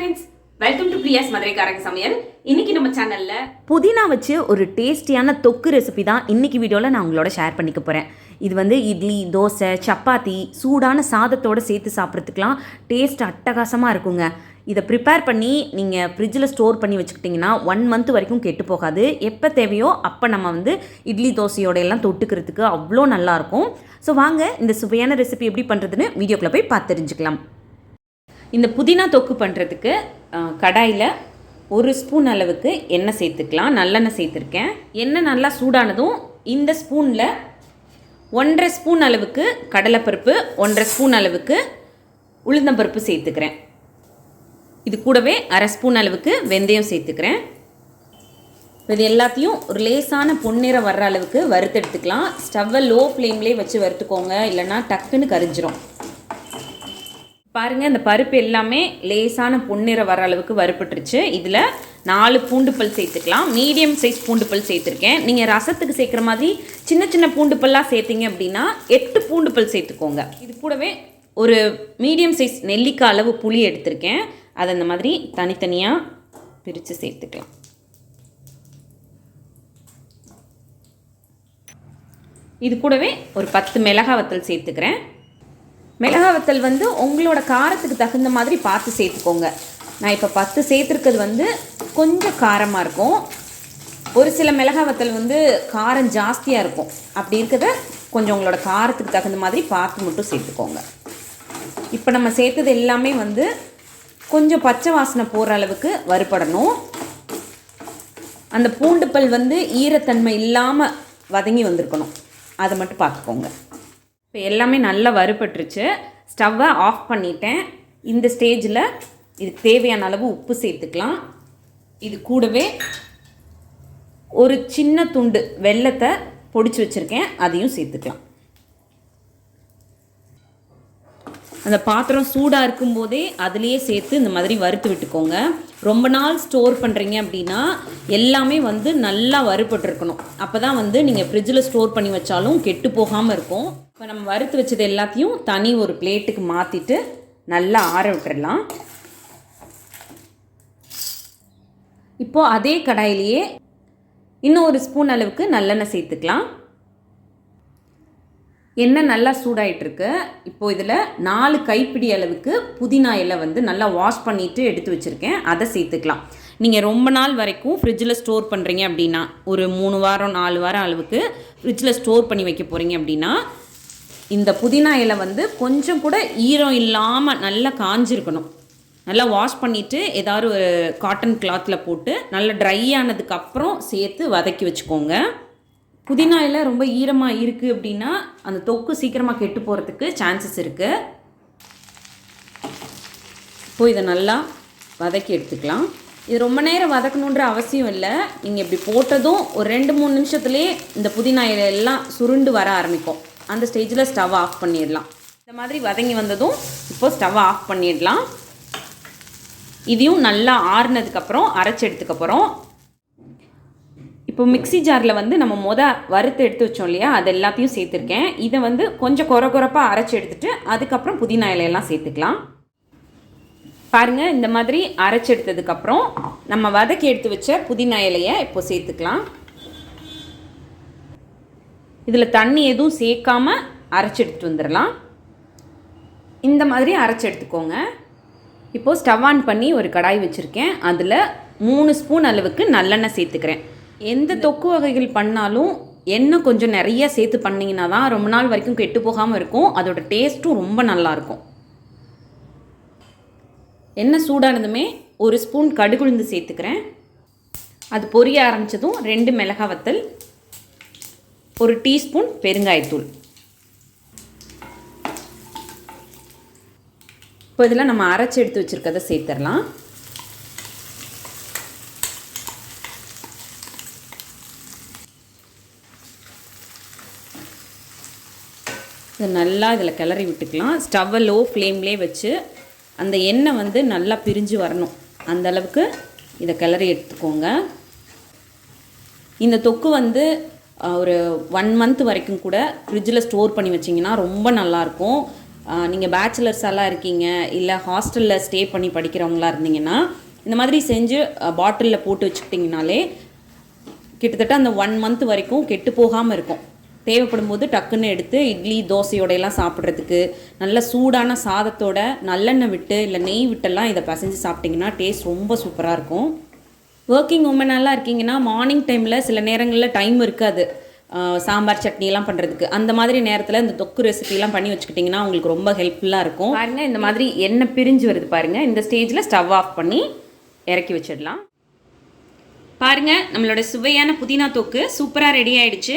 Friends welcome to Priya's மதுரைக்காரங்க சமையல் இன்னைக்கு நம்ம சேனல்ல புதினா வச்சு ஒரு டேஸ்டியான தொக்கு ரெசிபி தான் இன்னைக்கு வீடியோவில் நான் உங்களோட ஷேர் பண்ணிக்க போகிறேன் இது வந்து இட்லி தோசை சப்பாத்தி சூடான சாதத்தோடு சேர்த்து சாப்பிட்றதுக்கெலாம் டேஸ்ட் அட்டகாசமாக இருக்குங்க. இதை ப்ரிப்பேர் பண்ணி நீங்கள் ஃப்ரிட்ஜில் ஸ்டோர் பண்ணி வச்சுக்கிட்டிங்கன்னா ஒன் மந்த் வரைக்கும் கெட்டு போகாது. எப்போ தேவையோ அப்போ நம்ம வந்து இட்லி தோசையோட எல்லாம் தொட்டுக்கிறதுக்கு அவ்வளோ நல்லாயிருக்கும் ஸோ வாங்க இந்த சுவையான ரெசிபி எப்படி பண்ணுறதுன்னு வீடியோக்குள்ளே போய் பார்த்து தெரிஞ்சுக்கலாம். இந்த புதினா தொக்கு பண்ணுறதுக்கு கடாயில் ஒரு ஸ்பூன் அளவுக்கு எண்ணெய் சேர்த்துக்கலாம். நல்லெண்ணெய் சேர்த்துருக்கேன். எண்ணெய் நல்லா சூடானதும் இந்த ஸ்பூனில் ஒன்றரை ஸ்பூன் அளவுக்கு கடலைப்பருப்பு ஒன்றரை ஸ்பூன் அளவுக்கு உளுந்தம்பருப்பு சேர்த்துக்கிறேன். இது கூடவே அரை ஸ்பூன் அளவுக்கு வெந்தயம் சேர்த்துக்கிறேன். இது எல்லாத்தையும் ஒரு லேசான பொன்னிறம் வர்ற அளவுக்கு வறுத்தெடுத்துக்கலாம் ஸ்டவ்வை லோ ஃப்ளேம்லேயே வச்சு வறுத்துக்கோங்க. இல்லைன்னா டக்குன்னு கரிஞ்சிரும். பாருங்கள் இந்த பருப்பு எல்லாமே லேசான பொன்னிற வர அளவுக்கு வறுப்பட்டுருச்சு இதில் நாலு பூண்டு பல் சேர்த்துக்கலாம். மீடியம் சைஸ் பூண்டு பல் சேர்த்துருக்கேன். நீங்கள் ரசத்துக்கு சேர்க்குற மாதிரி சின்ன சின்ன பூண்டு பல்லாக சேர்த்திங்க அப்படின்னா எட்டு பூண்டு பல் சேர்த்துக்கோங்க. இது கூடவே ஒரு மீடியம் சைஸ் நெல்லிக்காய் அளவு புளி எடுத்திருக்கேன். அதை இந்த மாதிரி தனித்தனியாக பிரித்து சேர்த்துக்கலாம். இது கூடவே ஒரு பத்து மிளகா வத்தல் சேர்த்துக்கிறேன். மிளகா வத்தல் வந்து உங்களோட காரத்துக்கு தகுந்த மாதிரி பார்த்து சேர்த்துக்கோங்க. நான் இப்போ பத்து சேர்த்துருக்கிறது வந்து கொஞ்சம் காரமாக இருக்கும். ஒரு சில மிளகா வத்தல் வந்து காரம் ஜாஸ்தியாக இருக்கும். அப்படி இருக்கிறத கொஞ்சம் உங்களோட காரத்துக்கு தகுந்த மாதிரி பார்த்து மட்டும் சேர்த்துக்கோங்க. இப்போ நம்ம சேர்த்தது எல்லாமே வந்து கொஞ்சம் பச்சை வாசனை போகிற அளவுக்கு வறுபடணும். அந்த பூண்டுப்பல் வந்து ஈரத்தன்மை இல்லாமல் வதங்கி வந்திருக்கணும். அதை மட்டும் பார்த்துக்கோங்க. இப்போ எல்லாமே நல்லா வறுபட்டுருச்சு. ஸ்டவ்வை ஆஃப் பண்ணிட்டேன். இந்த ஸ்டேஜில் இதுக்கு தேவையான அளவு உப்பு சேர்த்துக்கலாம். இது கூடவே ஒரு சின்ன துண்டு வெல்லத்தை பொடிச்சு வச்சுருக்கேன். அதையும் சேர்த்துக்கலாம். அந்த பாத்திரம் சூடாக இருக்கும்போதே அதுலேயே சேர்த்து இந்த மாதிரி வறுத்து விட்டுக்கோங்க. ரொம்ப நாள் ஸ்டோர் பண்ணுறீங்க அப்படின்னா எல்லாமே வந்து நல்லா வறுபட்டுருக்கணும். அப்போ தான் வந்து நீங்கள் ஃப்ரிட்ஜில் ஸ்டோர் பண்ணி வச்சாலும் கெட்டு போகாமல் இருக்கும். இப்போ நம்ம வறுத்து வச்சது எல்லாத்தையும் தனி ஒரு பிளேட்டுக்கு மாற்றிட்டு நல்லா ஆற விட்டுடலாம் இப்போது அதே கடாயிலேயே இன்னும் ஒரு ஸ்பூன் அளவுக்கு நல்லெண்ணெய் சேர்த்துக்கலாம். எண்ணெய் நல்லா சூடாயிட்டிருக்கு. இப்போது இதில் நாலு கைப்பிடி அளவுக்கு புதினா இலை வந்து நல்லா வாஷ் பண்ணிவிட்டு எடுத்து வச்சுருக்கேன். அதை சேர்த்துக்கலாம். நீங்கள் ரொம்ப நாள் வரைக்கும் ஃப்ரிட்ஜில் ஸ்டோர் பண்ணுறீங்க அப்படின்னா ஒரு மூணு வாரம் நாலு வாரம் அளவுக்கு ஃப்ரிட்ஜில் ஸ்டோர் பண்ணி வைக்க போகிறீங்க அப்படின்னா இந்த புதினா இலை வந்து கொஞ்சம் கூட ஈரம் இல்லாமல் நல்லா காஞ்சிருக்கணும். நல்லா வாஷ் பண்ணிவிட்டு ஏதாவது ஒரு காட்டன் கிளாத்தில் போட்டு நல்லா ட்ரை ஆனதுக்கப்புறம் சேர்த்து வதக்கி வச்சுக்கோங்க. புதினா இலை ரொம்ப ஈரமாக இருக்குது அப்படின்னா அந்த தொக்கு சீக்கிரமாக கெட்டு போகிறதுக்கு சான்சஸ் இருக்குது இப்போது இதை நல்லா வதக்கி எடுத்துக்கலாம். இது ரொம்ப நேரம் வதக்கணுன்ற அவசியம் இல்லை. நீங்கள் இப்படி போட்டதும் ஒரு ரெண்டு மூணு நிமிஷத்துலேயே இந்த புதினா இலை எல்லாம் சுருண்டு வர ஆரம்பிக்கும். அந்த ஸ்டேஜில் ஸ்டவ் ஆஃப் பண்ணிடலாம். இந்த மாதிரி வதங்கி வந்ததும் இப்போது ஸ்டவ் ஆஃப் பண்ணிடலாம். இதையும் நல்லா ஆறுனதுக்கப்புறம் அரைச்சி எடுத்துக்கப்புறம் இப்போ மிக்ஸி ஜாரில் வந்து நம்ம மொதல் வறுத்து எடுத்து வச்சோம் இல்லையா? அது எல்லாத்தையும் சேர்த்துருக்கேன். இதை வந்து கொஞ்சம் குறை குறைப்பாக அரைச்சி எடுத்துட்டு அதுக்கப்புறம் புதினா இலையெல்லாம் சேர்த்துக்கலாம். பாருங்கள் இந்த மாதிரி அரைச்சி எடுத்ததுக்கப்புறம் நம்ம வதக்கி எடுத்து வச்ச புதினா இலையை இப்போ சேர்த்துக்கலாம். இதில் தண்ணி எதுவும் சேர்க்காம அரைச்சி எடுத்துட்டு வந்துடலாம். இந்த மாதிரி அரைச்சி எடுத்துக்கோங்க. இப்போது ஸ்டவ் ஆன் பண்ணி ஒரு கடாய் வச்சுருக்கேன். அதில் மூணு ஸ்பூன் அளவுக்கு நல்லெண்ணெய் சேர்த்துக்கிறேன். எந்த தொக்கு வகைகள் பண்ணாலும் எண்ணெய் கொஞ்சம் நிறைய சேர்த்து பண்ணிங்கன்னா தான் ரொம்ப நாள் வரைக்கும் கெட்டு போகாமல் இருக்கும். அதோட டேஸ்ட்டும் ரொம்ப நல்லாயிருக்கும் எண்ணெய் சூடானதுமே ஒரு ஸ்பூன் கடுகுழுந்து சேர்த்துக்கிறேன். அது பொரிய ஆரம்பித்ததும் ரெண்டு மிளகா வத்தல் ஒரு டீஸ்பூன் பெருங்காயத்தூள். இப்போ இதில் நம்ம அரைச்சி எடுத்து வச்சுருக்கதை சேர்த்துடலாம். இது நல்லா இதில் கிளறி விட்டுக்கலாம். ஸ்டவ்வை லோ ஃப்ளேம்லே வச்சு அந்த எண்ணெய் வந்து நல்லா பிரிஞ்சு வரணும். அந்த அளவுக்கு இதை கிளறி எடுத்துக்கோங்க. இந்த தொக்கு வந்து ஒரு ஒன் மந்த் வரைக்கும் கூட ஃப்ரிட்ஜில் ஸ்டோர் பண்ணி வச்சிங்கன்னா ரொம்ப நல்லாயிருக்கும். நீங்கள் பேச்சுலர்ஸெல்லாம் இருக்கீங்க இல்லை ஹாஸ்டலில் ஸ்டே பண்ணி படிக்கிறவங்களா இருந்தீங்கன்னா இந்த மாதிரி செஞ்சு பாட்டிலில் போட்டு வச்சுக்கிட்டிங்கனாலே கிட்டத்தட்ட அந்த ஒன் மந்த் வரைக்கும் கெட்டு போகாமல் இருக்கும். தேவைப்படும் போது டக்குன்னு எடுத்து இட்லி தோசையோடையெல்லாம் சாப்பிட்றதுக்கு நல்ல சூடான சாதத்தோட நல்லெண்ணெய் விட்டு இல்லை நெய் விட்டெல்லாம் இதை பசைஞ்சு சாப்பிட்டிங்கன்னா டேஸ்ட் ரொம்ப சூப்பராக இருக்கும். ஒர்க்கிங் உமனெல்லாம் இருக்கீங்கன்னா மார்னிங் டைமில் சில நேரங்களில் டைம் இருக்காது. சாம்பார் சட்னிலாம் பண்ணுறதுக்கு அந்த மாதிரி நேரத்தில் இந்த தொக்கு ரெசிபிலாம் பண்ணி வச்சுக்கிட்டிங்கன்னா உங்களுக்கு ரொம்ப ஹெல்ப்ஃபுல்லாக இருக்கும். பாருங்கள் இந்த மாதிரி எண்ணெய் பிரிஞ்சு வருது பாருங்கள் இந்த ஸ்டேஜில் ஸ்டவ் ஆஃப் பண்ணி இறக்கி வச்சிடலாம். பாருங்கள் நம்மளோட சுவையான புதினா தொக்கு சூப்பராக ரெடி ஆகிடுச்சு